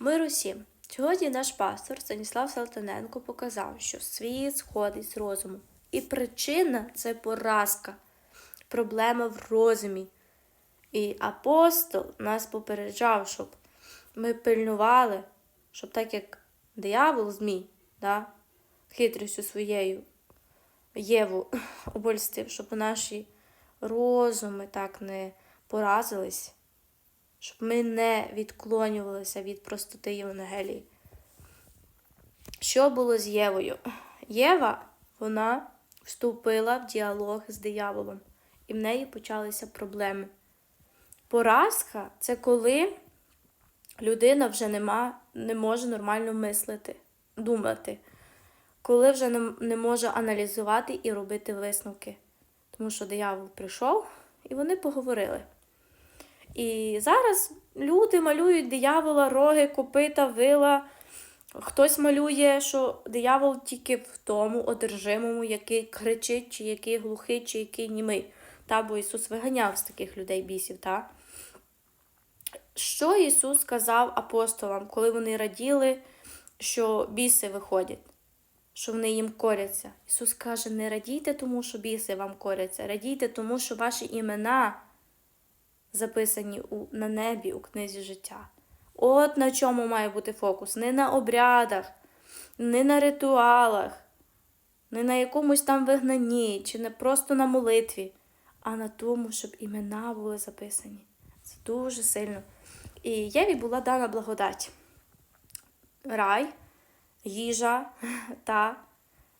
Мир усім! Сьогодні наш пастор Станіслав Салтаненко показав, що світ сходить з розуму. І причина це поразка, проблема в розумі. І апостол нас попереджав, щоб ми пильнували, щоб так як диявол змій, да, хитрістю своєю Єву обольстив, щоб наші розуми так не поразились щоб ми не відклонювалися від простоти Євангелії. Що було з Євою? Єва, вона вступила в діалог з дияволом, і в неї почалися проблеми. Поразка це коли людина вже нема, не може нормально мислити, думати, коли вже не, не може аналізувати і робити висновки. Тому що диявол прийшов і вони поговорили. І зараз люди малюють диявола, роги, копита, вила. Хтось малює, що диявол тільки в тому одержимому, який кричить, чи який глухий, чи який німий. Та, бо Ісус виганяв з таких людей бісів. Та? Що Ісус сказав апостолам, коли вони раділи, що біси виходять, що вони їм коряться? Ісус каже: не радійте тому, що біси вам коряться, радійте тому, що ваші імена записані у, на небі у книзі життя. От на чому має бути фокус. Не на обрядах, не на ритуалах, не на якомусь там вигнанні, чи не просто на молитві, а на тому, щоб імена були записані. Це дуже сильно. І Єві була дана благодать. Рай, їжа та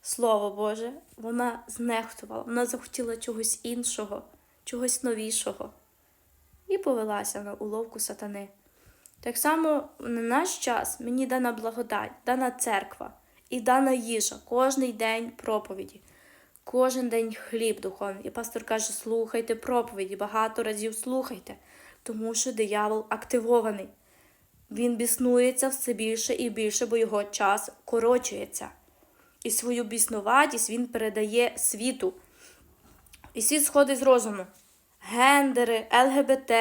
Слово Боже, вона знехтувала, вона захотіла чогось іншого, чогось новішого і повелася на уловку сатани. Так само на наш час мені дана благодать, дана церква і дана їжа, кожний день проповіді, кожен день хліб духовний. І пастор каже: слухайте проповіді, багато разів слухайте, тому що диявол активований. Він біснується все більше і більше, бо його час корочується. І свою біснуватість він передає світу. І світ сходить з розуму гендери, ЛГБТ,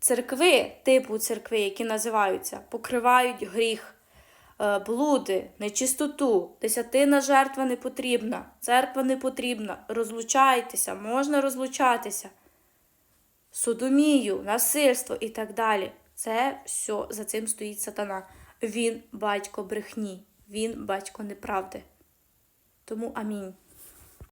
церкви, типу церкви, які називаються, покривають гріх, е, блуди, нечистоту, десятина жертва не потрібна, церква не потрібна, розлучайтеся, можна розлучатися, содомію, насильство і так далі. Це все за цим стоїть сатана. Він батько брехні, він батько неправди. Тому амінь.